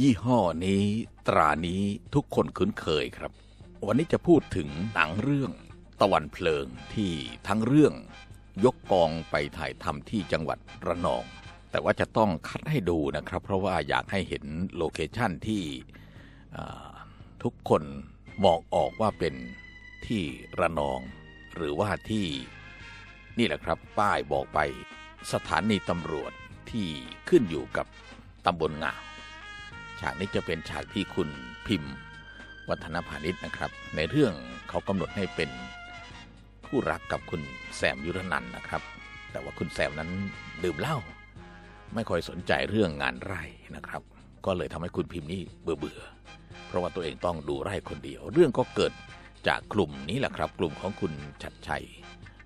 ยี่ห้อนี้ตรานี้ทุกคนคุ้นเคยครับ วันนี้จะพูดถึงหนังเรื่องตะวันเพลิงที่ทั้งเรื่องยกกองไปถ่ายทำที่จังหวัดระนอง แต่ว่าจะต้องคัดให้ดูนะครับ เพราะว่าอยากให้เห็นโลเคชั่นที่ทุกคนมองออกว่าเป็นที่ระนอง หรือว่าที่นี่แหละครับ ป้ายบอกไปสถานีตำรวจที่ขึ้นอยู่กับตำบลงา ฉากนี้จะเป็นฉากที่คุณพิมพ์ วัฒนพาณิชย์นะครับ ในเรื่องเขากำหนดให้เป็นคู่รักกับคุณแซมยุรนันนะครับ แต่ว่าคุณแซมนั้นดื่มเหล้าไม่ค่อยสนใจเรื่องงานไร่นะครับ ก็เลยทำให้คุณพิมพ์นี่เบื่อเบื่อเพราะว่าตัวเองต้องดูไร่คนเดียว เรื่องก็เกิดจากกลุ่มนี้แหละครับ กลุ่มของคุณชัดชัย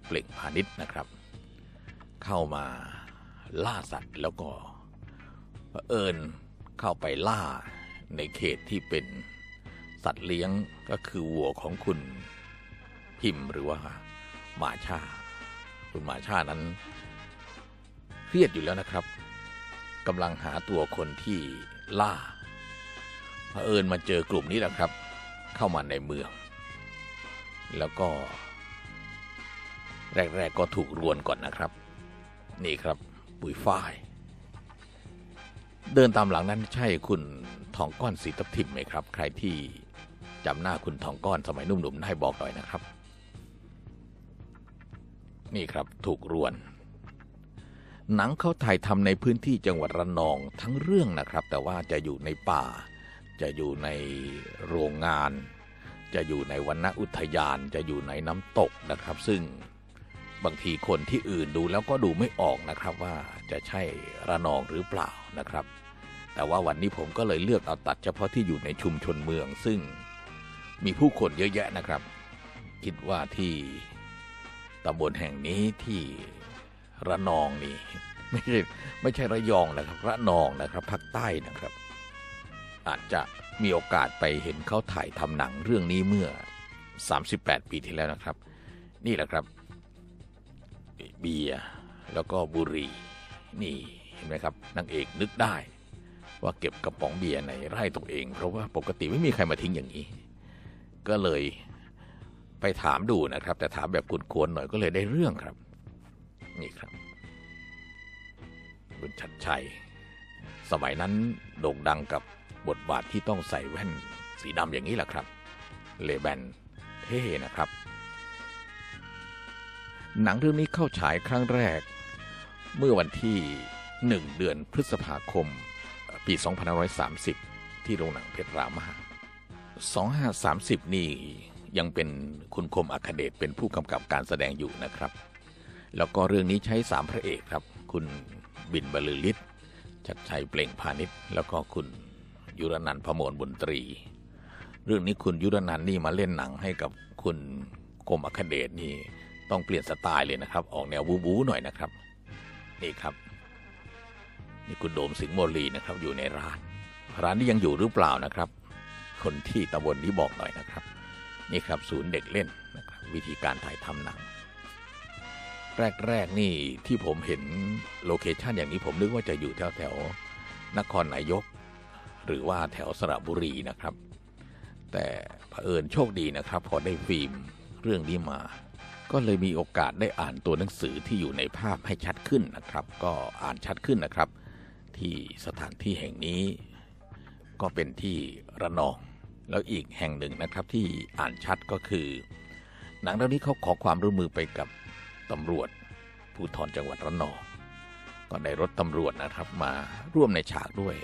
เปล่งพาณิชย์นะครับ เข้ามาล่าสัตว์แล้วก็เอิญ เข้าไปล่าในเขตที่เป็นสัตว์เลี้ยงก็คือวัวของคุณพิมพ์หรือว่าหมาชา คุณหมาชานั้น เครียดอยู่แล้วนะครับกำลังหาตัวคนที่ล่าเผอิญมาเจอกลุ่มนี้แหละครับ เข้ามาในเมือง แล้วก็ แรก ๆ ก็ถูกรวนก่อนนะครับ นี่ครับ ปุ๋ยฝ้าย เดินตามหลังนั้นใช่คุณทองก้อนสีทับทิมไหมครับ ใครที่จำหน้าคุณทองก้อนสมัยหนุ่มๆได้บอกหน่อยนะครับ นี่ครับถูกรวน หนังเขาถ่ายทำในพื้นที่จังหวัดระนองทั้งเรื่องนะครับ แต่ว่าจะอยู่ในป่า จะอยู่ในโรงงาน จะอยู่ในวันณอุทยาน จะอยู่ในน้ำตกนะครับ ซึ่งบางทีคนที่อื่นดูแล้วก็ดูไม่ออกนะครับว่าจะใช่ระนองหรือเปล่านะครับ แต่ว่าวันนี้ผมก็เลยเลือกเอาตัดเฉพาะที่อยู่ในชุมชนเมือง ซึ่งมีผู้คนเยอะแยะนะครับ คิดว่าที่ตำบลแห่งนี้ที่ระนองนี่ไม่ใช่ไม่ใช่ระยองนะครับ ระนองนะครับภาคใต้นะครับ อาจจะมีโอกาสไปเห็นเขาถ่ายทำหนังเรื่องนี้เมื่อ 38 ปีที่แล้วนะครับ นี่แหละครับ เบียร์แล้วก็บุรีนี่เห็นไหมครับนางเอกนึกได้ ว่าเก็บกระป๋องเบียร์ในไร่ตัวเอง เพราะว่าปกติไม่มีใครมาทิ้งอย่างนี้ ก็เลยไปถามดูนะครับ แต่ถามแบบกุนกวนหน่อยก็เลยได้เรื่องครับ นี่ครับคุณชัดชัย สมัยนั้นโด่งดังกับบทบาทที่ต้องใส่แว่น สีดำอย่างนี้แหละครับ เลแบนเท่นะครับ หนังเรื่องนี้เข้าฉายครั้งแรก เมื่อวันที่ 1 เดือนพฤษภาคม ปี 2530 ที่โรงหนังเพชรรามา2530 นี่ยังเป็นคุณคมอัคเดชเป็นผู้กำกับการแสดงอยู่นะครับ แล้วก็เรื่องนี้ใช้สามพระเอกครับ คุณบินบรรลือฤทธิ์ชัดชัยเปล่งพาณิชย์แล้วก็คุณยุรนันท์พมลบุญตรี เรื่องนี้คุณยุรนันท์นี่มาเล่นหนังให้กับคุณกรมอัคเดชนี่ต้องเปลี่ยนสไตล์เลยนะครับ ออกแนวบูบูหน่อยนะครับ นี่ครับ นี่คุณโดมสิงห์โมลีนะครับอยู่ในร้าน ร้านนี้ยังอยู่หรือเปล่านะครับ คนที่ตำบลนี้บอกหน่อยนะครับ นี่ครับศูนย์เด็กเล่นนะครับวิธีการถ่ายทำหนังแรก ๆ นี่ที่ผมเห็นโลเคชันอย่างนี้ผมนึกว่าจะอยู่แถวแถวนครนายก หรือว่าแถวสระบุรีนะครับ แต่เผอิญโชคดีนะครับ พอได้ฟิล์มเรื่องนี้มา ก็เลยมีโอกาสได้อ่านตัวหนังสือที่อยู่ในภาพให้ชัดขึ้นนะครับ ก็อ่านชัดขึ้นนะครับ ที่สถานที่แห่งนี้ ก็เป็นที่ระนอง แล้วอีกแห่งหนึ่งนะครับที่อ่านชัดก็คือ หนังเรื่องนี้เขาขอความร่วมมือไปกับตำรวจภูธรจังหวัดระนอง ก็ได้รถตำรวจนะครับมาร่วมในฉากด้วย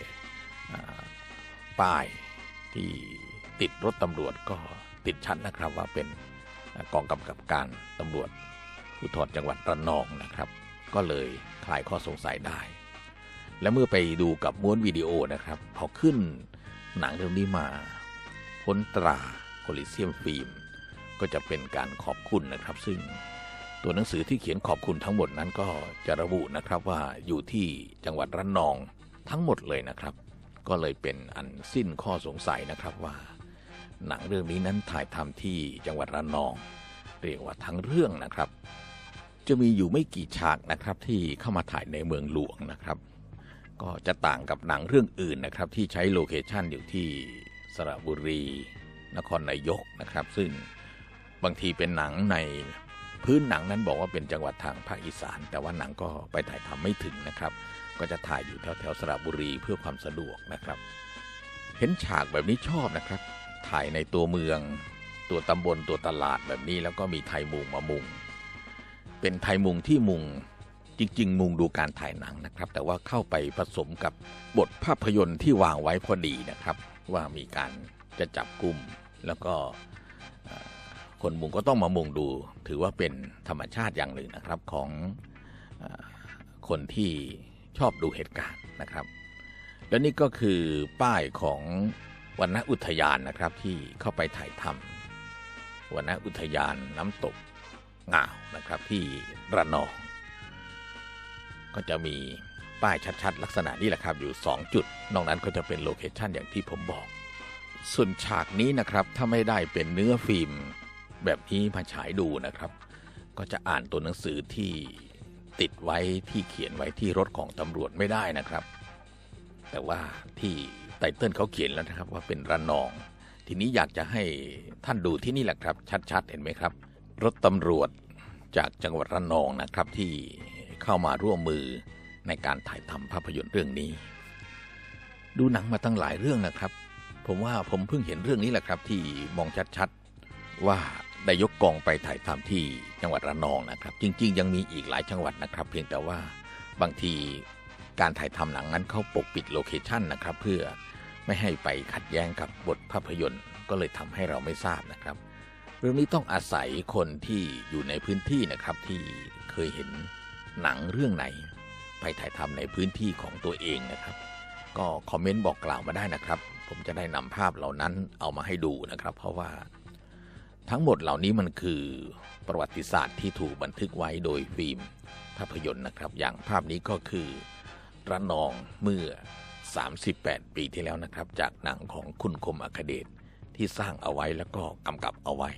ป้ายที่ติดรถตำรวจก็ติดชัดนะครับว่าเป็นกองกำกับการตำรวจภูธรจังหวัดระนองนะครับ ก็เลยคลายข้อสงสัยได้ และเมื่อไปดูกับม้วนวิดีโอนะครับ พอขึ้นหนังเรื่องนี้มาพ้นตราโคลิเซียมฟิล์มก็จะเป็นการขอบคุณนะครับ ซึ่งตัวหนังสือที่เขียนขอบคุณทั้งหมดนั้นก็จะระบุนะครับว่าอยู่ที่จังหวัดระนองทั้งหมดเลยนะครับ ก็เลยเป็นอันสิ้นข้อสงสัยนะครับว่า หนังเรื่องนี้นั้นถ่ายทำที่จังหวัดระนอง เรียกว่าทั้งเรื่องนะครับ จะมีอยู่ไม่กี่ฉากนะครับที่เข้ามาถ่ายในเมืองหลวงนะครับ ก็จะต่างกับหนังเรื่องอื่นนะครับ ที่ใช้โลเคชันอยู่ที่สระบุรี นครนายกนะครับ ซึ่งบางทีเป็นหนังในพื้นหนังนั้นบอกว่าเป็นจังหวัดทางภาคอีสาน แต่ว่าหนังก็ไปถ่ายทำไม่ถึงนะครับ ก็จะถ่ายอยู่แถวแถวสระบุรีเพื่อความสะดวกนะครับ เห็นฉากแบบนี้ชอบนะครับ ถ่ายในตัวเมือง ตัวตำบลตัวตลาดแบบนี้แล้วก็มีไทยมุงมามุง เป็นไทยมุงที่มุง จริง ๆ มุงดูการถ่ายหนังนะครับ แต่ว่าเข้าไปผสมกับบทภาพยนตร์ที่วางไว้พอดีนะครับ ว่ามีการจะจับกลุ่มแล้วก็คนมุงก็ต้องมามุงดู ถือว่าเป็นธรรมชาติอย่างหนึ่งนะครับของอคนที่ชอบดูเหตุการณ์นะครับ และนี่ก็คือป้ายของวันณอุทยานนะครับที่เข้าไปถ่ายทำวันณอุทยานน้ำตกง่าวนะครับที่ระนอง ก็จะมีป้ายชัดๆ ลักษณะนี้แหละครับอยู่ 2 จุด นอกนั้นก็จะเป็นโลเคชันอย่างที่ผมบอก ส่วนฉากนี้นะครับ ถ้าไม่ได้เป็นเนื้อฟิล์มแบบนี้มาฉายดูนะครับ ก็จะอ่านตัวหนังสือที่ติดไว้ที่เขียนไว้ที่รถของตำรวจไม่ได้นะครับ แต่ว่าที่ไตเติ้ลเขาเขียนแล้วนะครับว่าเป็นระนอง ทีนี้อยากจะให้ท่านดูที่นี่แหละครับ ชัดๆ เห็นไหมครับ รถตำรวจจากจังหวัดระนองนะครับที่ เข้ามาร่วมมือในการถ่ายทำภาพยนตร์เรื่องนี้ ดูหนังมาตั้งหลายเรื่องนะครับ ผมว่าผมเพิ่งเห็นเรื่องนี้แหละครับ ที่มองชัดๆ ว่าได้ยกกองไปถ่ายทำที่จังหวัดระนองนะครับ จริง ๆ ยังมีอีกหลายจังหวัดนะครับ เพียงแต่ว่าบางทีการถ่ายทำหนังนั้นเขาปกปิดโลเคชันนะครับ เพื่อไม่ให้ไปขัดแย้งกับบทภาพยนตร์ ก็เลยทำให้เราไม่ทราบนะครับ เรื่องนี้ต้องอาศัยคนที่อยู่ในพื้นที่นะครับที่เคยเห็น หนังเรื่องไหน ไปถ่ายทำในพื้นที่ของตัวเองนะครับ ก็คอมเมนต์บอกกล่าวมาได้นะครับ ผมจะได้นำภาพเหล่านั้นเอามาให้ดูนะครับ เพราะว่าทั้งหมดเหล่านี้มันคือประวัติศาสตร์ที่ถูกบันทึกไว้โดยฟิล์มภาพยนตร์นะครับ อย่างภาพนี้ก็คือระนองเมื่อ 38 ปีที่แล้วนะครับ จากหนังของคุณคมอัคเดชที่สร้างเอาไว้แล้วก็กำกับเอาไว้